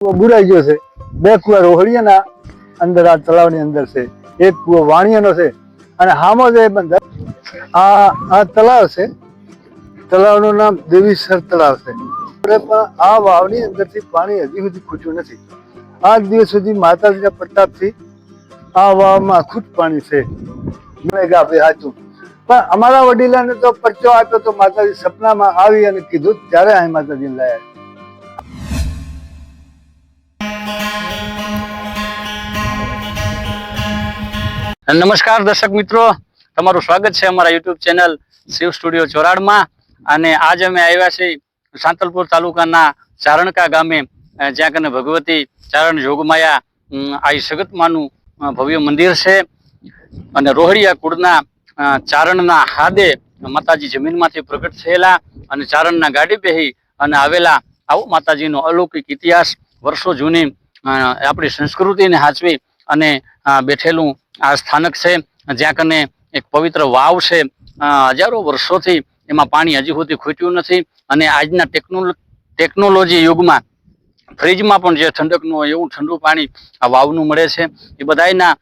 બુરાઈ ગયો છે. બે કુવા રોહડીયાના અંદર આ તળાવની અંદર છે. એક કુવો વાણિયાનો છે. અને હામો જે બંધ આ આ તળાવ છે. તળાવનું નામ દેવીસર તળાવ છે. આ વાવની અંદરથી પાણી હજી સુધી ખૂટ્યું નથી. આ દિવસ સુધી માતાજીના પ્રતાપથી આ વાવમાં આખું પાણી છે. કે આપણે સાચું પણ અમારા વડીલાને તો પરચો આપ્યો તો માતાજી સપનામાં આવી અને કીધું, ત્યારે અહીં માતાજીને લાયા. નમસ્કાર દર્શક મિત્રો. તમારું સ્વાગત છે અમારા યુટ્યુબ ચેનલ શિવ સ્ટુડિયો ચોરાડમાં. અને આજ અમે આવ્યા છીએ સાંતલપુર તાલુકાના ચારણકા ગામે જ્યાં કને ભગવતી ચારણ જોગમાયા આઈ સગતમાનું ભવ્ય મંદિર છે. અને રોહડિયા કુળના ચારણના હાદે માતાજી જમીનમાંથી પ્રગટ થયેલા અને ચારણના ગાડી બેહી અને આવેલા આવો માતાજીનો અલૌકિક ઇતિહાસ વર્ષો જૂની આપણી સંસ્કૃતિને હાચવી અને બેઠેલું આ સ્થાનક છે, જ્યાં કને એક પવિત્ર વાવ છે. હજારો વર્ષોથી એમાં પાણી હજી સુધી ખૂટ્યું નથી અને આજના ટેકનોલો ટેકનોલોજી યુગમાં ફ્રીજમાં પણ જે ઠંડકનું હોય એવું ઠંડુ પાણી આ વાવનું મળે છે. એ બધાયના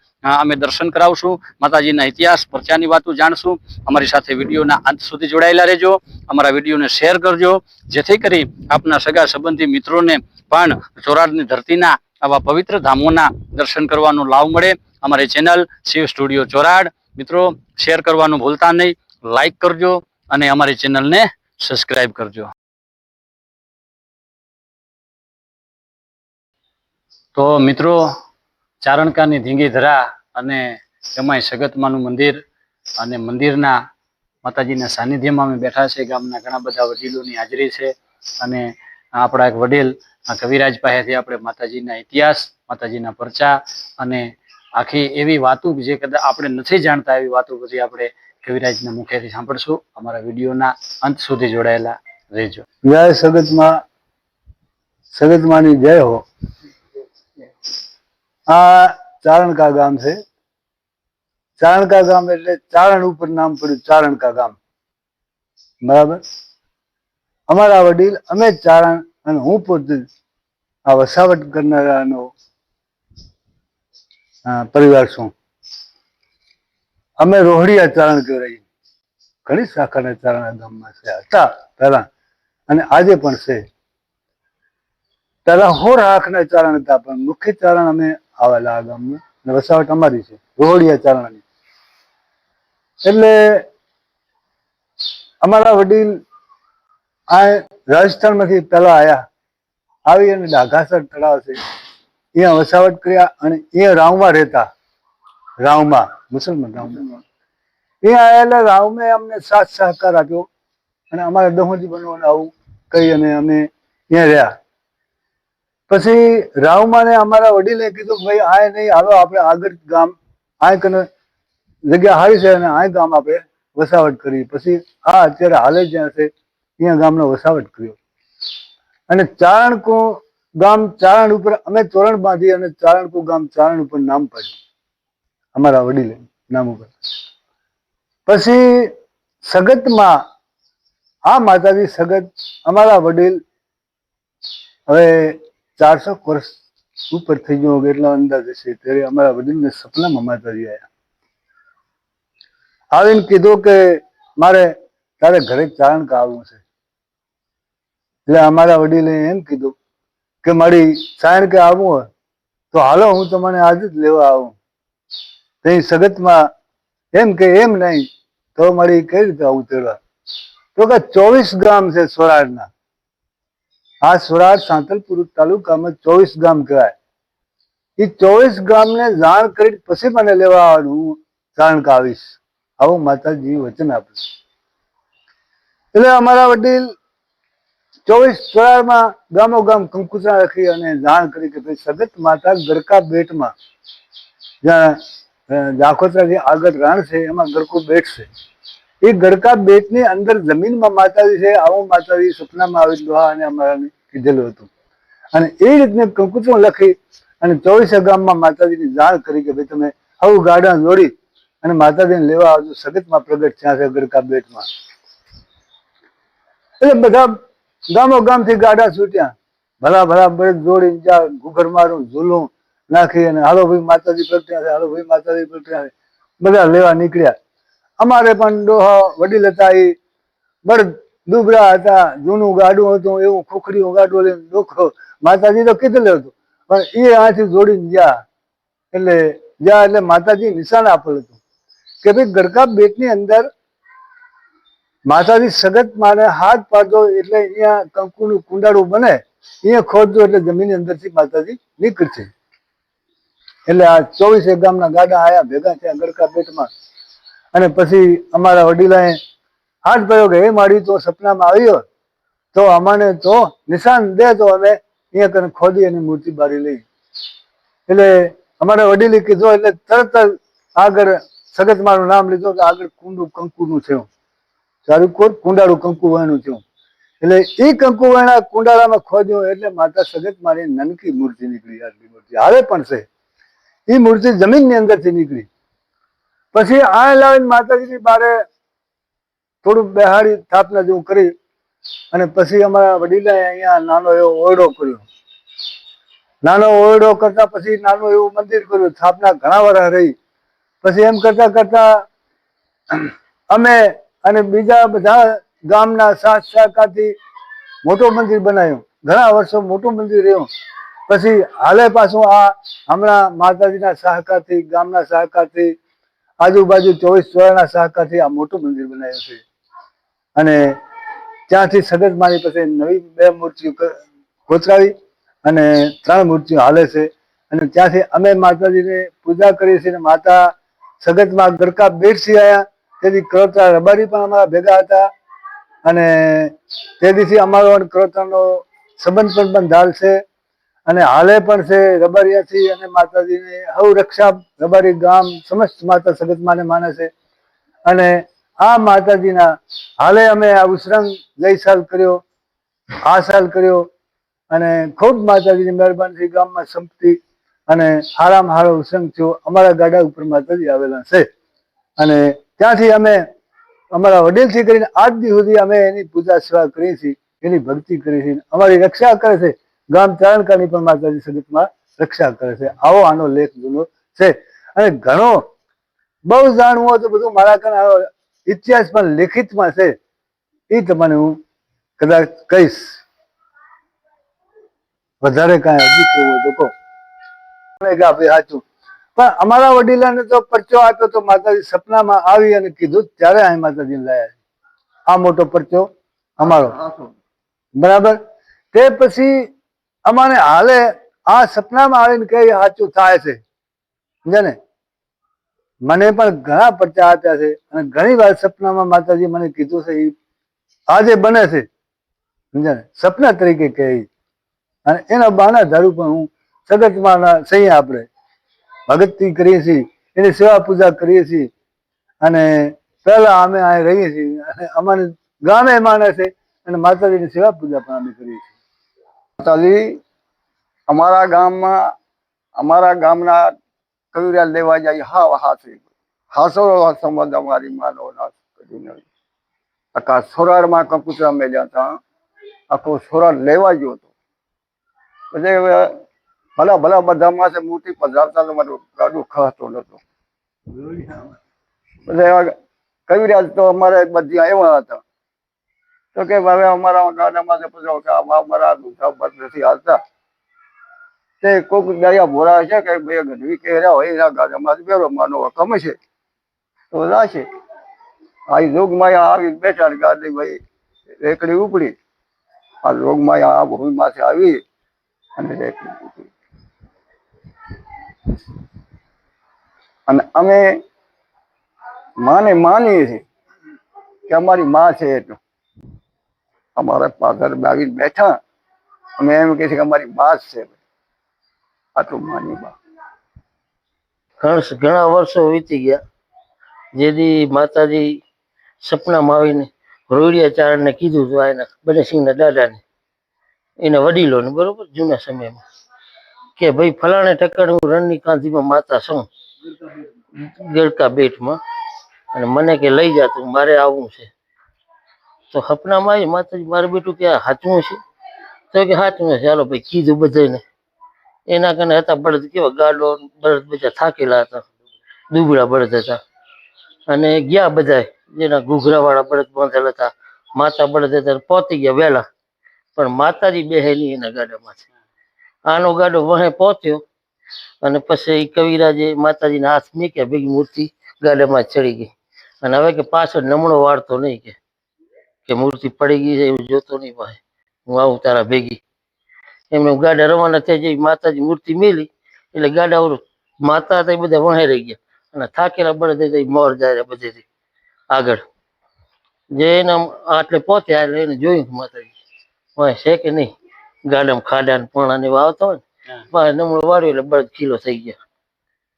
અમે દર્શન કરાવશું, માતાજીના ઇતિહાસ, પરચાની વાતો જાણશું. અમારી સાથે વિડીયોના અંત સુધી જોડાયેલા રહેજો. અમારા વિડીયોને શેર કરજો. જેથી કરી આપના સગા સંબંધી મિત્રોને પણ ચોરાડની ધરતીના આવા પવિત્ર ધામોના દર્શન કરવાનો લાભ મળે. અમારી ચેનલ શિવ સ્ટુડિયો ચોરાડ. મિત્રો, શેર કરવાનું ભૂલતા નહીં. લાઈક કરજો અને અમારી ચેનલને સબસ્ક્રાઈબ કરજો. તો મિત્રો, ચારણકાની ધીંગી ધરા અને એમાંય સગતમાનું મંદિર અને મંદિરના માતાજીના સાનિધ્યમાં અમે બેઠા છે. ગામના ઘણા બધા વડીલોની હાજરી છે અને આપણા એક વડીલ આ કવિરાજ પાસેથી આપણે માતાજીના ઇતિહાસ, માતાજીના પરચા અને આખી એવી વાતો જે કદાચ આપણે નથી જાણતા એવી વાતો પછી આપણે કવિરાજના મુખેથી સાંભળશું. અમારા વિડીયોના અંત સુધી જોડાયેલા રહેજો. જય સગતમાં સગતમાની જય હો. આ ચારણકા ગામ છે. ચારણકા ગામ એટલે ચારણ ઉપર નામ પડ્યું ચારણકા ગામ. બરાબર? અમારા વડીલ અમે ચારણ અને હું પોતે આ વસાવટ કરનારાનો પરિવાર છું. અમે રોહડિયા ચારણ કહેવાય ઘણી શાખાના ચારણા ગામમાં છે. હતા, પહેલા. અને આજે પણ છે. પહેલા હોર હાકના ચારણ હતા, પણ મુખ્ય ચારણ અમે આવેલા આ ગામમાં. વસાવટ અમારી છે, રોહડિયા ચારણની. એટલે અમારા વડીલ આ રાજસ્થાનમાંથી પહેલા આવ્યા આવી અને ડાઘાસર તળાવ છે. અહીંયા વસાવટ કર્યા અને અહીંયા રાવમાં રહેતા. રાવમાં, મુસલમાન રાવમાં. અહીંયા આવેલા રાવમે અમને સાથ સહકાર આપ્યો અને અમારા દહોજી બનવાનું આવું કહી અને અમે ત્યાં રહ્યા. પછી રાવમાને અમારા વડીલે કીધું ભાઈ આ નહીં, હાલો, આપણે આગળ ગામ આ કને, જગ્યા હારી છે અને આ ગામ આપણે વસાવટ કરી. પછી આ અત્યારે હાલે જ્યાં છે. ત્યાં ગામનો વસાવટ કર્યો. અને ચારણકો ગામ ચારણ ઉપર અમે તોરણ બાંધી અને ચારણકો ગામ ચારણ ઉપર નામ પાડ્યું. અમારા વડીલે નામ ઉપર. પછી સગતમાં આ માતાજી સગત અમારા વડીલ હવે ચારસો વર્ષ ઉપર થઈ ગયો એટલા અંદાજે હશે. ત્યારે અમારા વડીલને સપનામાં માતાજી આવ્યા આવીને કીધું કે મારે તારે ઘરે ચારણ આવવું છે. એટલે અમારા વડીલે એમ કીધું કે મારી ચારણકે આવવું હોય, તો હાલો હું તમને આજે જ લેવા આવું. તે સગતમાં એમ કે એમ નહીં, તો મારી કઈ રીતે આવું તો કે ચોવીસ ગામ છે સોરાડના આ સોરાડ સાંતલપુર તાલુકામાં ચોવીસ ગામ કહેવાય. એ ચોવીસ ગામને જાણ કરી પછી મને લેવા આવવાનું, હું કાવીશ. આવીશ આવું માતાજી વચન આપ્યું. એટલે અમારા વડીલ ચોવીસ સોળમાં ગામો કંકુચા રાખી અને જાણ કરી કે ભાઈ સગત માતા ગરકા બેટમાં જ્યાં જાખોત્રાથી આગળ રાણ છે, એમાં ગરકો બેટ છે. એ ગરકા બેટની અંદર જમીનમાં માતાજી છે, આવું માતાજી સપનામાં આવી દોહા અને અમારાને કીધેલું હતું. અને એ રીતને કંકુચું લખી અને ચોવીસ ગામમાં માતાજીની જાણ કરી કે ભાઈ તમે આવું ગાડા દોડી અને માતાજીને લેવા આવજો, સગતમાં પ્રગટ થયા છે ગરકા બેટમાં. એટલે બધા ગામો ગામથી ગાડા છૂટ્યા. ભલા ભલા બળદ જોડીને મારું, ઝૂલું નાખી અને હાલો ભાઈ માતાજી પ્રગટ્યા છે, હાલો ભાઈ માતાજી પ્રગટ્યા છે. બધા લેવા નીકળ્યા. અમારે પણ ડોહા વડીલ હતા એ. બળ દુબળા હતા, જૂનું ગાડું હતું, એવું ખોખડીયું ગાડું લઈને ડોખો માતાજી તો કીધેલું હતું. પણ એ આથી જોડીને ગયા. એટલે જ્યાં એટલે માતાજી નિશાન આપેલું હતું. કે ભાઈ ગરકા બેટની અંદર માતાજી સગત મારે હાથ પાડો એટલે અહીંયા કંકુનું કુંડાળું બને. અહીંયા ખોદજો એટલે જમીનની અંદરથી માતાજી નીકળશે. એટલે આ ચોવીસે ગામના ગાડા આયા, ભેગા થયા ગરકા પેટમાં. અને પછી અમારા વડીલાએ હાથ પડ્યો કે એ માડી, તો સપનામાં આવ્યો? તો અમાને તો નિશાન દે, તો અમે અહીંયા કને ખોદી અને મૂર્તિ બારી લઈ. એટલે અમારે વડીલે કીધું, એટલે તરત જ આગળ સગત મારું નામ લીધું કે આગળ કુંડું કંકુનું થયું. સારું કોર, કુંડાળું કંકુ વહેણું થયું એટલે એ કંકુ વહેણા કુંડાળામાં ખોજ્યું એટલે માતા સગત મારી નાનકી મૂર્તિ નીકળી, આટલી મૂર્તિ. હવે પણ છે. એ મૂર્તિ જમીનની અંદરથી નીકળી. પછી આ લાવીને માતાજીની બારે થોડું બેહાડી સ્થાપના જેવું કરી અને પછી અમારા વડીલાએ અહીંયા નાનો એવો ઓરડો કર્યો. નાનો ઓરડો કરતા પછી નાનું એવું મંદિર કર્યું. સ્થાપના ઘણા વર્ષ રહી. પછી એમ કરતા કરતા અમે અને બીજા બધા ગામના સાથ શાખાથી મોટું મંદિર બનાવ્યું ઘણા વર્ષો મોટું મંદિર રહ્યું. પછી હાલે પાછું આ હમણાં માતાજીના સહકારથી, ગામના સહકારથી, આજુબાજુ ચોવીસ ચોરાના સહકારથી આ મોટું મંદિર બનાવ્યું છે. અને ત્યાંથી સગત મારી પાસે નવી બે મૂર્તિઓ કોતરાવી અને ત્રણ મૂર્તિઓ હાલે છે. અને ત્યાંથી અમે માતાજીને પૂજા કરીએ છીએ માતા સગતમાં ગરકા બેઠસી આવ્યા તેથી ક્રોતા રબારી પણ અમારા ભેગા હતા. અને તે દિવસે અમારો અને સંબંધ પણ બંધાલ છે. અને હાલે પણ છે રબારીયાથી અને માતાજીને હવ રક્ષા રબારી ગામ સમસ્ત માતા સગત માને છે. અને આ માતાજીના હાલે અમે આ ઉસરંગ ગઈ સાલ કર્યો, આ સાલ કર્યો. અને ખૂબ માતાજીની મહેરબાનીથી ગામમાં સંપત્તિ અને હારામાં હારો ઉસંગ થયો. અમારા ગાડા ઉપર માતાજી આવેલા છે. અને ત્યાંથી અમે અમારા વડીલથી કરીને આજ દી સુધી અમે એની પૂજા સેવા કરી છે, એની ભક્તિ કરી છે. અમારી રક્ષા કરે છે. ગામ ચારણકાની પણ માતાજી સગતમાં રક્ષા કરે છે. આવો આનો લેખ જૂનો છે. અને ઘણો, બહુ જાણવું હોય તો બધું મારા આનો ઇતિહાસ પણ લેખિતમાં છે. એ તમને હું કદાચ કહીશ. વધારે કાંઈ હજી કહેવું તો કહો. આપણે સાચું. પણ અમારા વડીલાને તો પરચો આપ્યો તો માતાજી સપનામાં આવી અને કીધું ત્યારે અહીં માતાજી લાયા આ મોટો પરચો અમારો. બરાબર? તે પછી અમારે હાલે આ સપનામાં આવીને કઈ સાચું થાય છે. સમજ્યા મને પણ ઘણા પરચા આપ્યા છે અને ઘણી વાર સપનામાં માતાજી મને કીધું છે એ આજે બને છે. સમજ્યા ને? સપના તરીકે કહે અને એના બાના ધારું પણ હું સગતમાં સહી આપણે ભગતથી કરીએ છીએ, એની સેવા પૂજા કરીએ છીએ. અને પહેલા અમે અહીં રહીએ છીએ, અને અમારે ગામે માને છે, અને માતાજીની સેવા પૂજા પણ અમે કરીએ છીએ. માતાજી, અમારા ગામમાં, અમારા ગામના કવિરાજ લેવા જાય હા હાથી હાસો સંબંધ અમારી માનો નાશ કરી નહીં આખા સોરારમાં કપૂતરા મેલ્યા હતા, આખો સોરાર લેવા ગયો હતો પછી ભલા ભલા બધા માસે મોટી પધરાવતા તો મારું ગાડું ખહતો નતો. કવિરાજ તો અમારે બધી આવ્યા હતા. તો કે હવે અમારા ગાડામાં છે પછી કે અમારા મુસાફર નથી હાલતા. તે કોઈક દરિયા ભોરા છે કે બે ગઢવી કહેરા હોય એના ગાડામાં બેરો, માનો હકમ છે. તો રાશે આ જોગમાયા આવી બેઠા ને ગાડી ભાઈ રેકડી ઉપડી. આ જોગમાયા આ ભૂમિમાંથી આવી અને રેકડી ઉપડી. અને અમે માને માનીએ છીએ કે અમારી માં છે એટલું. અમારા પાદર આવીને બેઠા, અમે એમ કહે છે કે અમારી બા જ છે આટલું માની બા. ઘણા વર્ષો વીતી ગયા. જેથી માતાજી સપનામાં આવીને રોડિયા ચારણને કીધું હતું એના બનેસિંહના દાદાને, એના વડીલોને, બરોબર? જૂના સમયમાં. કે ભાઈ ફલાણે ટકાણે હું રણની કાંધીમાં માતા છું. ગરકા બેટમાં. અને મને કે લઈ જા તું, મારે આવવું છે. તો સપનામાં આવી માતાજી મારું બેટું કે આ સાચું છે? તો કે સાચું છે. ચાલો ભાઈ કીધું બધાને એના કારણે હતા બળદ, કેવા ગાડો, બળદ બધા થાકેલા હતા. દુબળા બળદ હતા. અને ગયા બધા જેના ઘૂઘરા વાળા બળદ બાંધેલા હતા. માતા બળદ હતા પહોંચી ગયા વહેલા. પણ માતાજી બેહેલી એના ગાડામાંથી. આનો ગાડો વહે પહોંચ્યો અને પછી કવિરાજે માતાજીના હાથ મૂક્યા, ભેગી મૂર્તિ ગાડામાં ચડી ગઈ. અને હવે કે પાછળ નમણો વાળતો નહીં કે કે મૂર્તિ પડી ગઈ છે એવું જોતો નહીં ભાઈ. હું આવું તારા ભેગી. એમને ગાડા રવાના થઈ જઈ માતાજી મૂર્તિ મેલી, એટલે ગાડા ઓલું માતા હતા એ બધા વહે રહી ગયા. અને થાકેલા બળદ થઈ મોર જાય બધેથી. આગળ. જે એના આટલે પહોંચ્યા એટલે એને જોયું માતાજી વહે છે કે નહીં? ગાડામાં ખાડા ને પોણા ને એવા હોય ને મારે નમણું વાળ્યું એટલે બળદ ખીલો થઈ ગયા.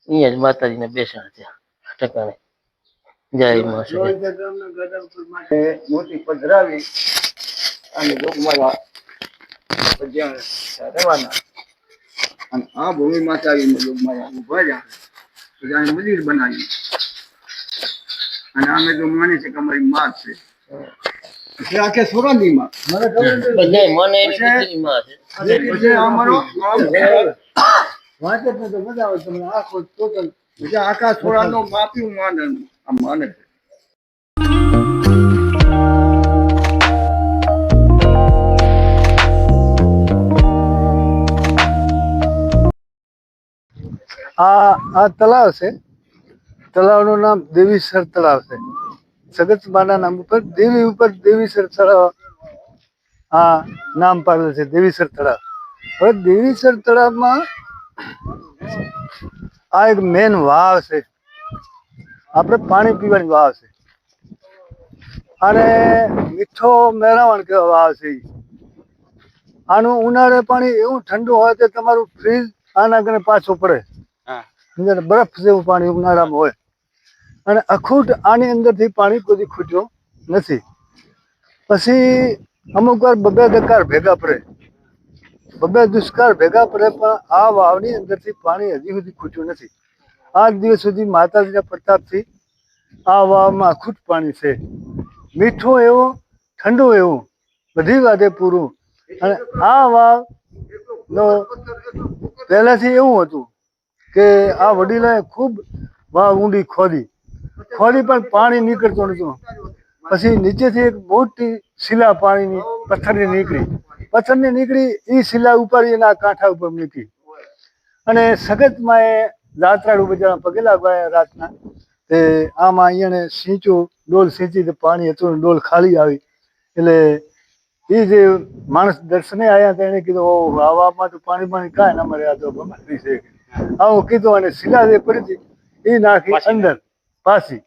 અહીંયા જ માતાજીને બેસણ ત્યાં ટકાને. જય માતા મોટી પધરાવી અને લોકમાયા રહેવાના. અને આ ભૂમિ માતા આવીને લોકમાયા ઊભા રહ્યા મંદિર બનાવ્યું અને અમે તો માની છે કે અમારી માત છે. પછી આખે સોરાંદીમાં મને ખબર મને માં છે. અમારો વાંચે તો મજા આવે તમને આખો ટોટલ પછી આખા સોરાનો માપ્યું માને આ માને છે. આ આ તળાવ છે. તળાવનું નામ દેવીસર તળાવ છે. સગતમાના નામ ઉપર દેવી ઉપર દેવીસર તળાવ આ નામ પાડેલ છે દેવીસર તળાવ. હવે દેવીસર તળાવમાં આ એક મેન વાવ છે. આપણે પાણી પીવાની વાવ છે. અને મીઠો મેરાવણ કેવા વાવ છે આનું ઉનાળે પાણી એવું ઠંડુ હોય કે તમારું ફ્રીજ આના આગળ પાછું પડે. બરફ જેવું પાણી ઉનાળામાં હોય. અને અખૂટ આની અંદરથી પાણી કોઈ ખૂટ્યો નથી. પછી અમુક વાર બબે દકાર ભેગા પડે બબે દુષ્કાળ ભેગા પડે પણ આ વાવની અંદરથી પાણી હજી સુધી ખૂટ્યું નથી. આજ દિવસ સુધી માતાજીના પ્રતાપથી આ વાવમાં અખૂટ પાણી છે. મીઠું એવું, ઠંડુ એવું, બધી વાતે પૂરું. અને આ વાવ નો પહેલાથી એવું હતું કે આ વડીલોએ ખૂબ વાવ ઊંડી ખોદી. ખોદી પણ પાણી નીકળતું નતું પછી નીચેથી એક મોટી શિલા પાણીની પથ્થરની નીકળી. પથ્થરની નીકળી એ શિલા ઉપર એના કાંઠા ઉપર મૂકી. અને સગતમાં એ દાતરાડુ બજારમાં પગે લાગવા રાતના તે આમાં એને સિંચું ડોલ સિંચી તો પાણી હતું ડોલ ખાલી આવી. એટલે એ જે માણસ દર્શને આવ્યા હતા એને કીધું ઓહો આવામાં તો પાણી પાણી કાંઈ ના મળે આ તો બમારી છે આવું કીધું અને શિલા જે પડી હતી એ નાખી અંદર. પાછી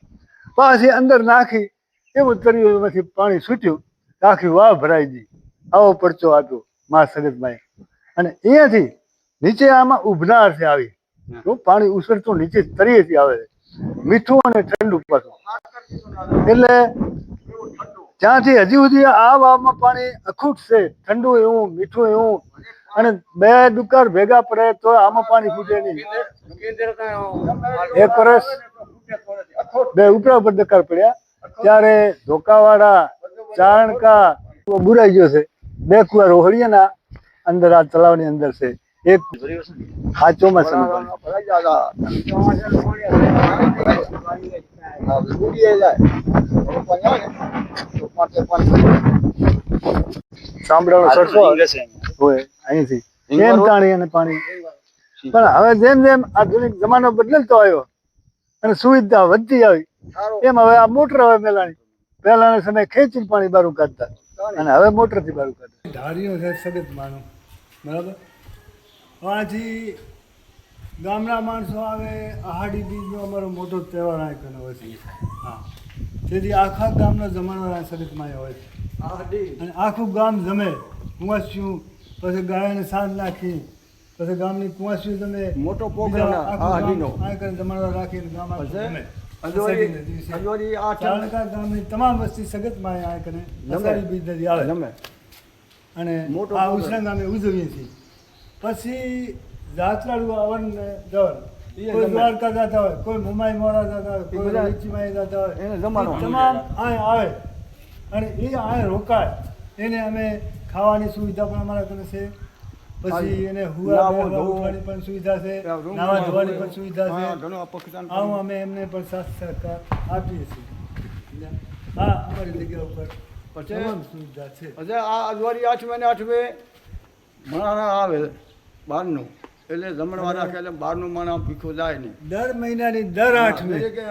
પાછી અંદર નાખી એવું તરીમાંથી પાણી છૂટ્યું આખી વાહ ભરાઈ ગઈ. આવો પરચો આપ્યો મા સગતભાઈ અને અહીંયાથી નીચે આમાં ઉભનાર છે આવી. તો પાણી ઉછળતું નીચે તરીએથી આવે છે. મીઠું અને ઠંડુ પાછું. એટલે ત્યાંથી હજી સુધી આ વાવમાં પાણી અખૂટ છે ઠંડુ એવું મીઠું એવું અને બે દુકાળ ભેગા પડે તો આમાં પાણી ફૂટે નહીં. એક વર્ષ બે ઉપરા ઉપર દુકાળ પડ્યા. ત્યારે ધોકાવાળા ચારણકા બુરાઈ ગયો છે. બે કુવા રોહડિયાના અંદર આ તળાવની અંદર છે. એક. હા, પાંચ ચામડાનો સરસો હોય અહીંથી. એમ તાણી અને પાણી. પણ હવે જેમ જેમ આધુનિક જમાનો બદલતો આવ્યો અને સુવિધા વધતી આવી. એમ હવે આ મોટર હવે મેલાણી. પહેલાના સમય ખેંચીને પાણી બારું કાઢતા. અને હવે મોટરથી બારું કાઢતા ધારીઓ છે સગત માનો બરાબર? આથી ગામના માણસો આવે આહાડી બીજનો અમારો મોટો તહેવાર આ કને હોય છે. હા. તેથી આખા ગામનો જમાનો આ સગતમાં હોય છે. અને આખું ગામ જમે. કુંવાસ્યું પછી ગાયને સાંજ નાખી પછી ગામની કુવાસી તમે મોટો program આ હાડીનો. આ કરીને જમાડો રાખીને ગામ આ ગામની તમામ વસ્તી સગતમાં આ કરીને જમે. બીજ બીજથી આવે. જમે અને મોટો આ. ઉછરંગ અમે ઉજવીએ છીએ. પછી જાત્રાળુ આવન જવન. કોઈ દ્વારકા જતા હોય કોઈ મુંબઈ મોરા જતા હોય કોઈ લીચીમાં જતા હોય. એને. તમામ આવે. અને એ આય રોકાય. એને અમે ખાવાની સુવિધા પણ અમારા કરે છે. પછી એને હુવા નાહવું, બેહવા, ધોવું. ઉઠવાની પણ સુવિધા છે નાવા ધોવાની પણ સુવિધા છે. આવું અમે એમને પણ સાથ સહકાર આપીએ છીએ. હા અમારી જગ્યા ઉપર તમામ સુવિધા છે. પછી આ અજવાળી આઠમે ને આઠમે મણાના આવે બહારનું એટલે રાખે એટલે બહારનું મણા ભીખો જાય નહીં. દર મહિનાની દર આઠમે. કે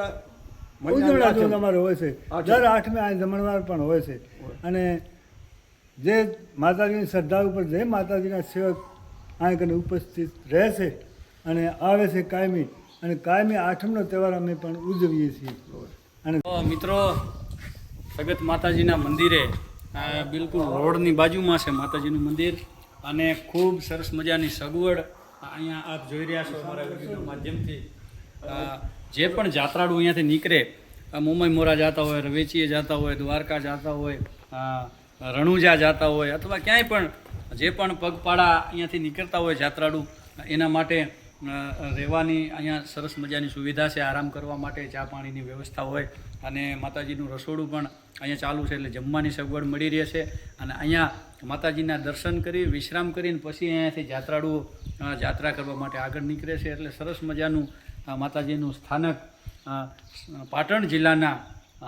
ઉજવણા અમારે હોય છે. દર આઠમે આ જમણવાર પણ હોય છે. અને જે માતાજીની શ્રદ્ધા ઉપર જે માતાજીના સેવક આ ઉપસ્થિત રહે છે અને આવે છે કાયમી, અને કાયમી આઠમનો તહેવાર અમે પણ ઉજવીએ છીએ. અને મિત્રો સગત માતાજીના મંદિરે. બિલકુલ રોડની બાજુમાં છે માતાજીનું મંદિર. અને ખૂબ સરસ મજાની સગવડ અહીંયા આપ જોઈ રહ્યા છો અમારા વિડીયોના માધ્યમથી. જે પણ જાત્રાળુ અહીંયાથી નીકળે મુંબઈ મોરા જતા હોય, રવેચીએ જતા હોય, દ્વારકા જતા હોય રણુજા જતા હોય અથવા ક્યાંય પણ જે પણ પગપાળા અહીંયાથી નીકળતા હોય જાત્રાળુ, એના માટે રહેવાની અહીંયા સરસ મજાની સુવિધા છે, આરામ કરવા માટે ચા પાણીની વ્યવસ્થા હોય અને માતાજીનું રસોડું પણ અહીંયા ચાલુ છે એટલે જમવાની સગવડ મળી રહે છે અને અહીંયા માતાજીના દર્શન કરી, વિશ્રામ કરીને પછી અહીંયાથી જાત્રાળુઓ જાત્રા કરવા માટે આગળ નીકળે છે એટલે સરસ મજાનું માતાજીનું સ્થાનક પાટણ જિલ્લાના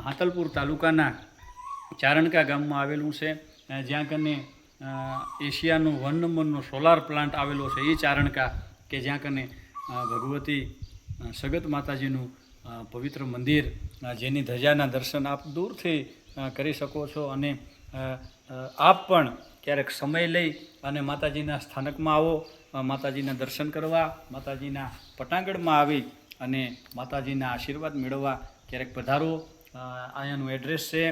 હાતલપુર તાલુકાના ચારણકા ગામમાં આવેલું છે. જ્યાં કને એશિયાનો વન નંબરનો સોલાર પ્લાન્ટ આવેલો છે એ ચારણકા કે જ્યાં કને ભગવતી સગત માતાજીનું પવિત્ર મંદિર જેની ધજાના દર્શન આપ દૂરથી કરી શકો છો અને આપ પણ ક્યારેક સમય લઈ અને માતાજીના સ્થાનકમાં આવો માતાજીના દર્શન કરવા, માતાજીના પટાંગણમાં આવી અને માતાજીના આશીર્વાદ મેળવવા ક્યારેક પધારો. અહીંયાનું એડ્રેસ છે.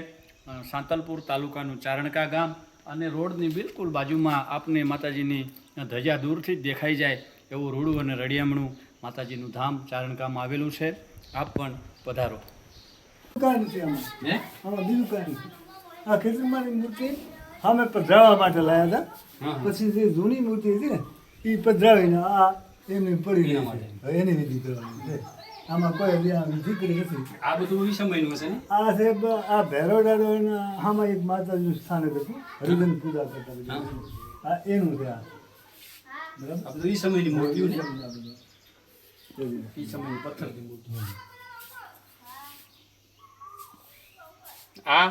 સાંતલપુર તાલુકાનું ચારણકા ગામ અને રોડની બિલકુલ બાજુમાં આપને માતાજીની ધજા દૂરથી જ દેખાઈ જાય એવું રૂડું અને રળિયામણું માતાજીનું ધામ ચારણકામાં આવેલું છે. આપ પણ પધારો. આ ખેતરમાની મૂર્તિ અમે પધરાવા માટે લાવ્યા હતા. પછી જે જૂની મૂર્તિ હતી ને એ પધરાવીને આ એમની પડી એની વિધિ કરવાની છે. આમાં કોઈ આ નથી. આ બધું એ સમયનું હશે ને? આ છે બ- આ ભૈરવડાનો આમાં એક માતાજીનું સ્થાન હતું. હરિદન પૂજા કરતા. આ એનું છે આ. બરાબર? આ બધું એ સમયની મૂર્તિઓ છે આ બધું. એ સમયની પથ્થરની મૂર્તિઓ આ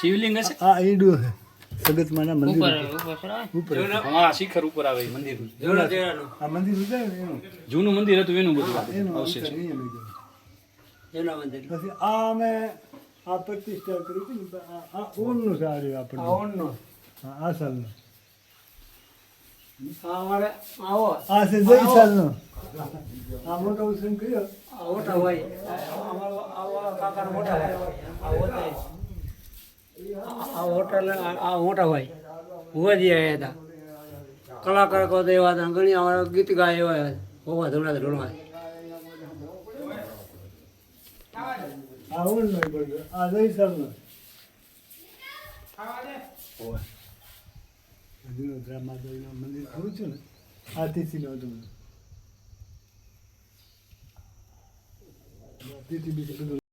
શિવલિંગ હશે? આ ઈડું છે. સગતમાના મંદિર ઉપર. હા શિખર ઉપર આવે મંદિર. આ મંદિર છે એનું? જૂનું મંદિર હતું એનું બધું એનું અવશેષ. પછી આ અમે આ પ્રતિષ્ઠા કરી હતી ને આ આ ઓનનું સારું આ ઓનનું હા, આ સાલનું. આ છે જય સાલનો. આ મોટો ઉત્સવ કર્યો. આ હોટલ, આ મોટા ભાઈ ભુવાજી આવ્યા હતા. કલાકાર કહો એવા હતા, ઘણી અમારા ગીત ગાય એવા હોવા ધોળા ધોળવા આ ઓનનો પડ્યો આ જય સાલનો જૂનો રામાદેવીનું મંદિર ખરું છે ને આ તિથિનું હતું બધું બીજું